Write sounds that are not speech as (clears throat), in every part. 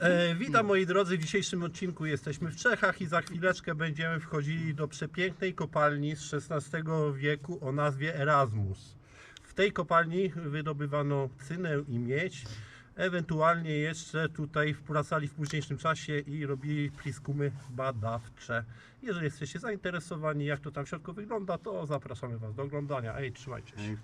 E, witam moi drodzy, w dzisiejszym odcinku jesteśmy w Czechach i za chwileczkę będziemy wchodzili do przepięknej kopalni z XVI wieku o nazwie Erasmus. W tej kopalni wydobywano cynę i miedź, ewentualnie jeszcze tutaj wracali w późniejszym czasie i robili pliskumy badawcze. Jeżeli jesteście zainteresowani jak to tam w środku wygląda, to zapraszamy Was do oglądania. Ej, trzymajcie się.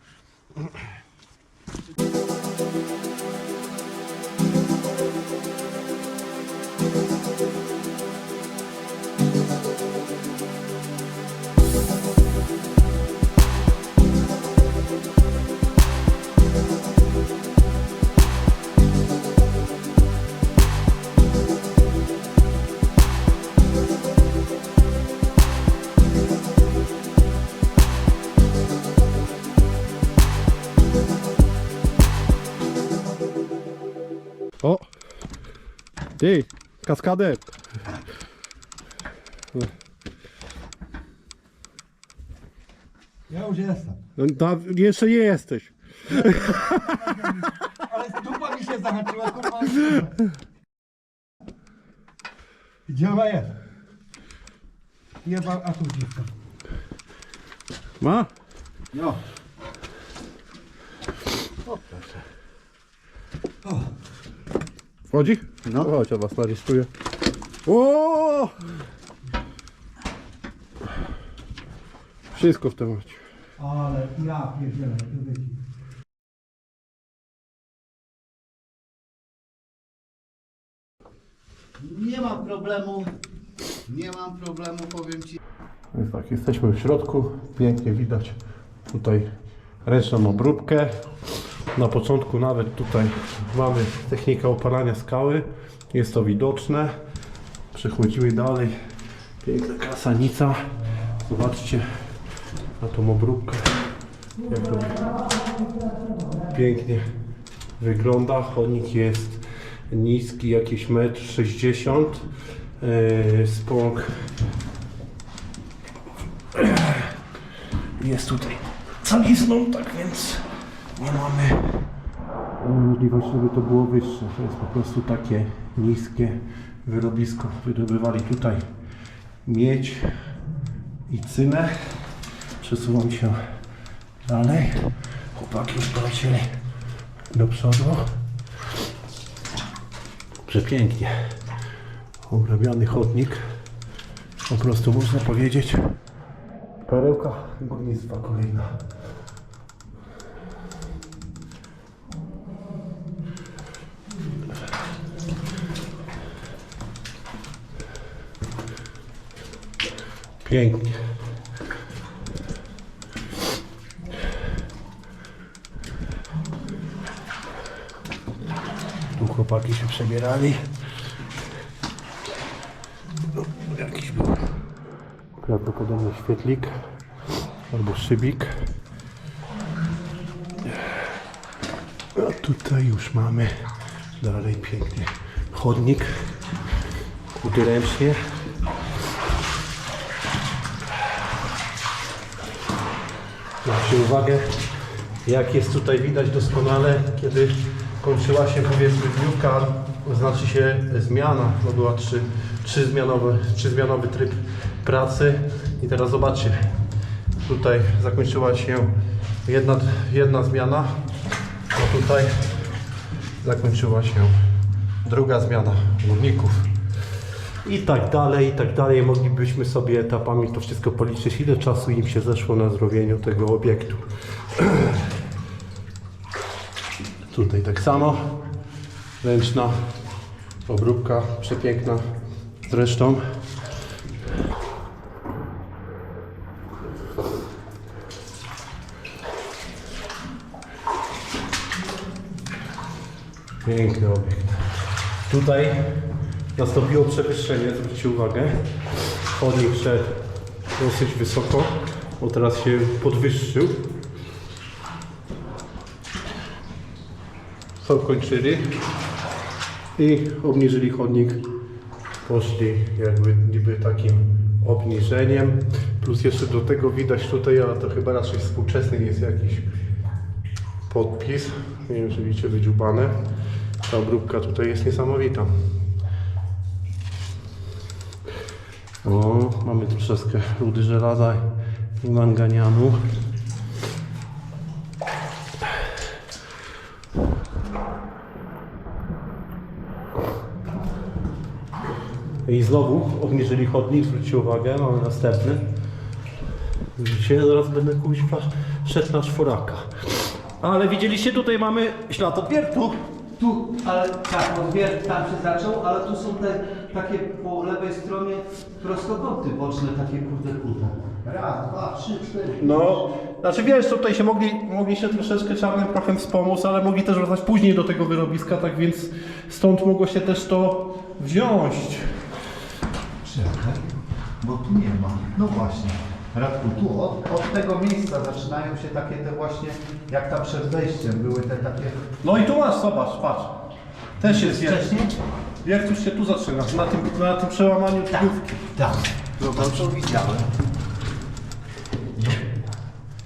O! Ty, kaskader! Ja już jestem. No, jeszcze nie jesteś. (laughs) Ale dupa mi się zahaczyła, kurwa. Gdzie ona jest? Jeba, a tu dziwka. Ma? No. Wchodzi? No. Chodź, ja was narysuję. O! Wszystko w temacie. Ale ja pierdzielę, tu wyci. Nie mam problemu. Nie mam problemu, powiem ci. Więc tak, jesteśmy w środku. Pięknie widać tutaj ręczną obróbkę. Na początku nawet tutaj mamy technikę opalania skały. Jest to widoczne. Przechodzimy dalej. Piękna kasanica. Zobaczcie na tą obróbkę. Jak to pięknie wygląda. Chodnik jest niski, jakieś 1,60 m. Spłąg jest tutaj calizną, tak więc nie mamy możliwości, żeby to było wyższe. To jest po prostu takie niskie wyrobisko. Wydobywali tutaj miedź i cynę. Przesuwam się dalej. Chłopaki już polecieli do przodu. Przepięknie. Obrabiany chodnik. Po prostu można powiedzieć Perełka górnictwa kolejna. Pięknie. Tu chłopaki się przebierali. Jakiś był prawdopodobnie świetlik albo szybik. A tutaj już mamy dalej piękny chodnik kuty Zwróćcie uwagę, jak jest tutaj widać doskonale, kiedy kończyła się powiedzmy dniówka, znaczy się zmiana, bo była trzy, trzy zmianowy, trzy zmianowy tryb pracy i teraz zobaczcie, tutaj zakończyła się jedna, jedna zmiana, a tutaj zakończyła się druga zmiana górników. I tak dalej, i tak dalej. Moglibyśmy sobie etapami to wszystko policzyć, ile czasu im się zeszło na zrobieniu tego obiektu. (clears throat) Tutaj tak samo. Ręczna obróbka, przepiękna. Zresztą Piękny obiekt. Tutaj nastąpiło przewyższenie, zwróćcie uwagę. Chodnik szedł dosyć wysoko, bo teraz się podwyższył. Są kończyli i obniżyli chodnik. Poszli jakby niby takim obniżeniem. Plus jeszcze do tego widać tutaj, ale to chyba raczej współczesny jest jakiś podpis. Nie wiem, czy widzicie, wydziubane. Ta obróbka tutaj jest niesamowita. O, mamy troszeczkę rudy żelaza i manganianu. I znowu obniżyli chodnik, zwróćcie uwagę, mamy następny. Widzicie, zaraz będę kuźwa szedł na czworaka. Ale widzieliście, tutaj mamy ślad odwiertu. Tu, ale tak, odwiert tam się zaczął, ale tu są te takie po lewej stronie prostokąty boczne, takie kurde kurde. Raz, dwa, trzy, cztery. No, znaczy wiesz, tutaj się mogli, mogli się troszeczkę czarnym prochem wspomóc, ale mogli też wracać później do tego wyrobiska, tak więc stąd mogło się też to wziąć. Czekaj, bo tu nie ma. No właśnie. Radku, tu od, od tego miejsca zaczynają się takie te właśnie, jak tam przed wejściem były te takie... No i tu masz, zobacz, patrz. Też jest Wcześniej? Jak już się tu zaczyna, na tym, na tym przełamaniu dniówki. Tak. Zobacz, to widziałem.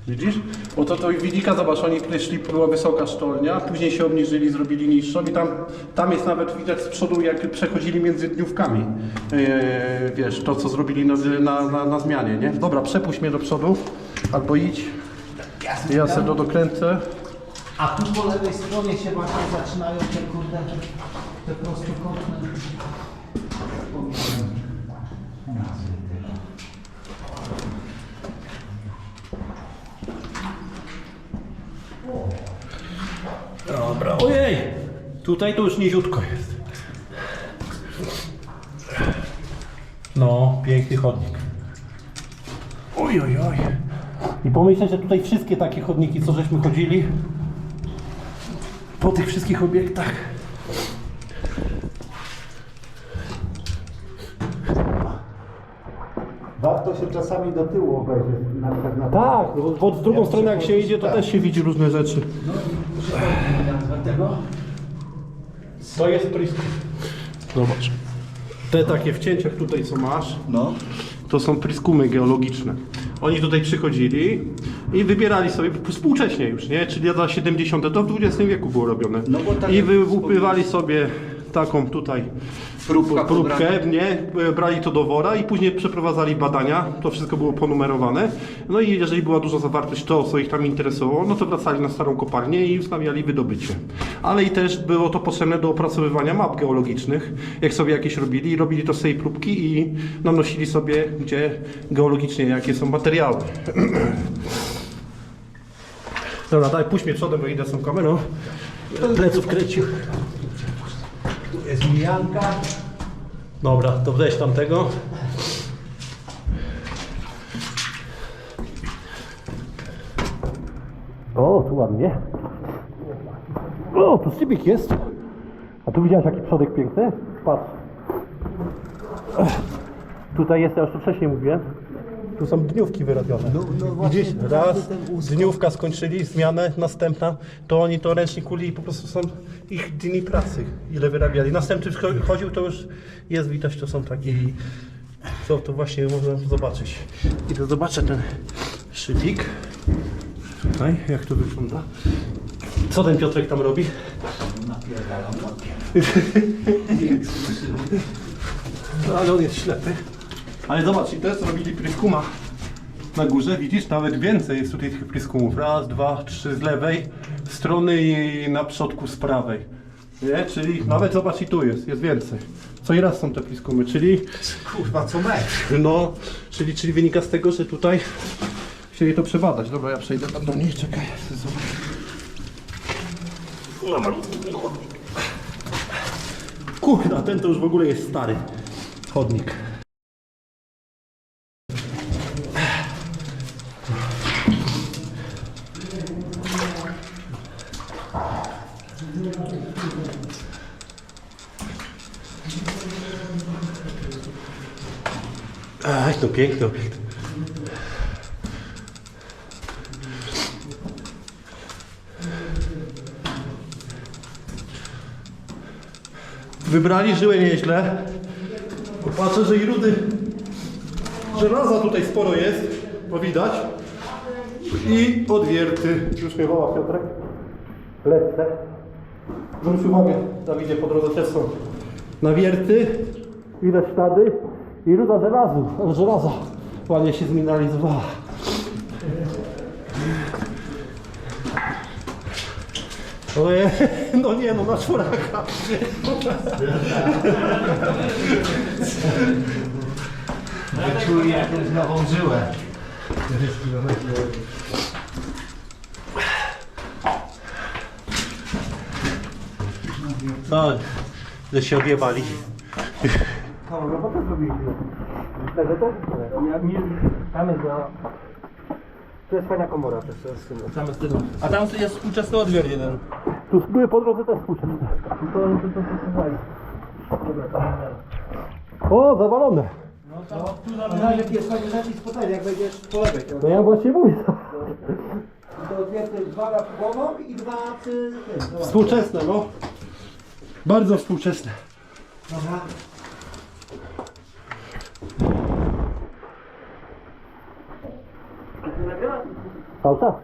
Widzisz? Bo to, to widzika, zobacz, oni tutaj szli, była wysoka sztolnia, później się obniżyli, zrobili niższą i tam, tam jest nawet widać z przodu, jak przechodzili między dniówkami. Yy, wiesz, to co zrobili na, na, na, na zmianie, nie? Dobra, przepuść mnie do przodu, albo idź. Ja sobie to dokręcę. A tu po lewej stronie się właśnie zaczynają te kurde, te prostokątne... Nazwy tego. Dobra, ojej! Tutaj to już niziutko jest. No, piękny chodnik. Oj, oj, oj. I pomyśleć, że tutaj wszystkie takie chodniki, co żeśmy chodzili, po tych wszystkich obiektach. Warto się czasami do tyłu obejrzeć. Na przykład na Tak, bo- bo z drugą stronę jak się idzie, to też się widzi różne rzeczy. To jest priskus. Zobacz. Te takie w cięciach tutaj, co masz, No. to są priskumy geologiczne. Oni tutaj przychodzili i wybierali sobie współcześnie już, nie? Czyli lata 70. to w XX wieku było robione. No bo tak I jak wyłupywali sobie taką tutaj Próbka próbkę, nie? Brali to do wora i później przeprowadzali badania. To wszystko było ponumerowane. No i jeżeli była duża zawartość to, co ich tam interesowało, no to wracali na starą kopalnię i wznawiali wydobycie. Ale i też było to potrzebne do opracowywania map geologicznych. Jak sobie jakieś robili, robili to z tej próbki i nanosili sobie, gdzie geologicznie jakie są materiały. (clears throat) Dobra, daj, puść mnie przodem, bo idę z tą kamerą. Pleców kręcił. Jest mijanka. Dobra, to weź tamtego. O, tu ładnie. O, tu szybik jest. A tu widziałeś jaki przodek piękny? Patrz. Tutaj jest, ja już to wcześniej mówiłem. Tu są dniówki wyrobione. Widzisz, raz, dniówka skończyli, zmianę, następna, to oni to ręcznie kuli i po prostu są ich dni pracy, ile wyrabiali. Następny wcho- chodził, to już jest widać, to są takie i co to właśnie można zobaczyć. I to zobaczę ten szybik. Tutaj, jak to wygląda. Co ten Piotrek tam robi? (laughs) No, ale on jest ślepy. Ale zobacz, i też zrobili pryskuma na górze. Widzisz, nawet więcej jest tutaj tych pryskumów. Raz, dwa, trzy z lewej strony i na przodku z prawej. Nie? Czyli nawet zobacz i tu jest, jest więcej. Co i raz są te priskumy, czyli Kurwa, co metr. no, czyli, czyli wynika z tego, że tutaj chcieli to przebadać. Dobra, ja przejdę tam do niej, czekaj. Zobacz. No, malutki chodnik. Kurde, a ten to już w ogóle jest stary chodnik. Ach, to piękny obiekt. Wybrali żyły nieźle. Patrzę, że i rudy żelaza tutaj sporo jest, bo widać. I odwierty. Już mnie woła Piotrek. Lecę. Zwróć uwagę, Dawidzie, po drodze też są nawierty. Widać ślady. I ruda żelazu, (laughs) żelaza ładnie się zmineralizowała. Oje, no nie no, na czworaka. Wyczuję jakąś nową żyłę. No, że się odjebali. Tam jest na... To jest fajna komora też, to jest Tam jest tego. A tam jest współczesny odbiór jeden. Tu były po drodze też współczesne. To, to, to, to, to, O, zawalone. Na razie jest fajny zapis spotkania, jak wejdziesz po lewej. No ja właśnie mówię. To więcej dwa na głową i dwa przy tym. Współczesne, no. Bardzo współczesne. Dobra. Cały czas.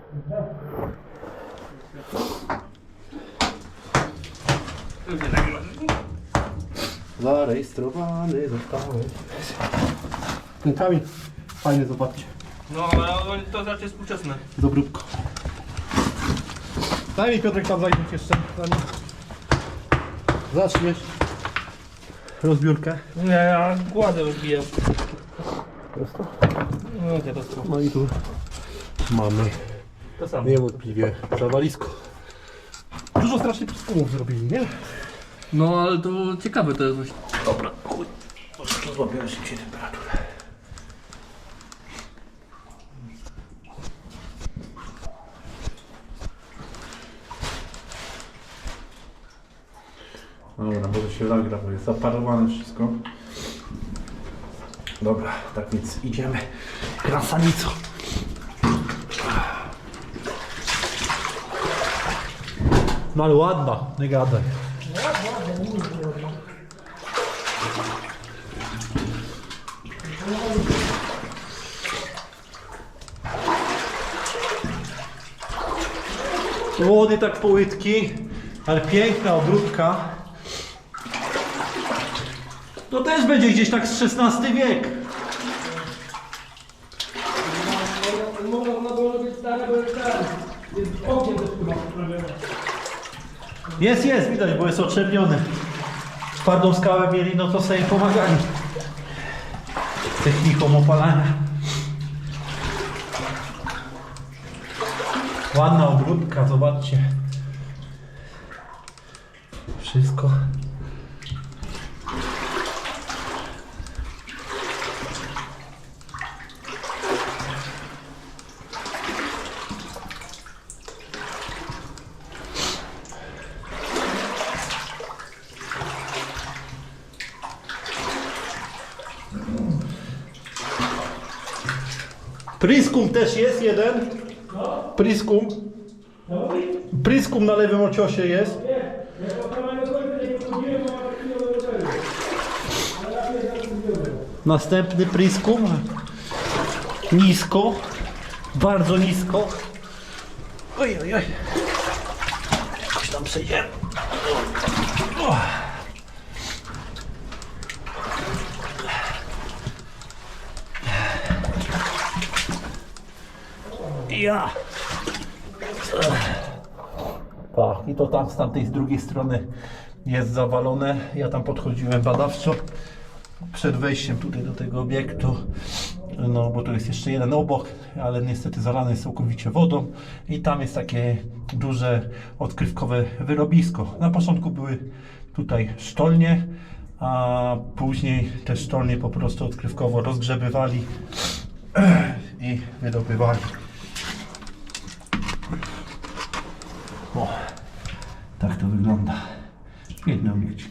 Zarejestrowany zostałeś. Ten kamień fajny, zobaczcie. No, ale to jest raczej współczesne. Dobróbko. Daj mi Piotrek tam zajrzeć jeszcze. zanim Zaczniesz rozbiórkę. Nie, ja kładę wybiję. Prosto. No nie, to No i tu mamy to samo. niewątpliwie zawalisko. Dużo strasznie piskumów zrobili, nie? No ale to ciekawe to jest właśnie. Złapiemy szybciej temperaturę. Dobra, może się nagra, bo jest zaparowane wszystko. Dobra, tak więc idziemy krasanicą. No ale ładna, nie gadaj. Młody tak połytki, ale piękna obróbka. To też będzie gdzieś tak z XVI wiek. Jest, jest, widać, bo jest oczerniony. Twardą skałę mieli, no to sobie pomagali. Techniką opalania. Ładna obróbka, zobaczcie. Wszystko. Priskum też jest jeden. Priskum. Priskum na lewym ociosie jest. Następny priskum. Nisko. Bardzo nisko. Oj, oj, oj. Jakoś tam przejdziemy. Ja. Tak, i to tam z tamtej z drugiej strony jest zawalone. Ja tam podchodziłem badawczo przed wejściem tutaj do tego obiektu. No, bo to jest jeszcze jeden obok, ale niestety zalany jest całkowicie wodą. I tam jest takie duże odkrywkowe wyrobisko. Na początku były tutaj sztolnie, a później te sztolnie po prostu odkrywkowo rozgrzebywali (clears throat) i wydobywali. O, tak wygląda. Piękny obiekcik.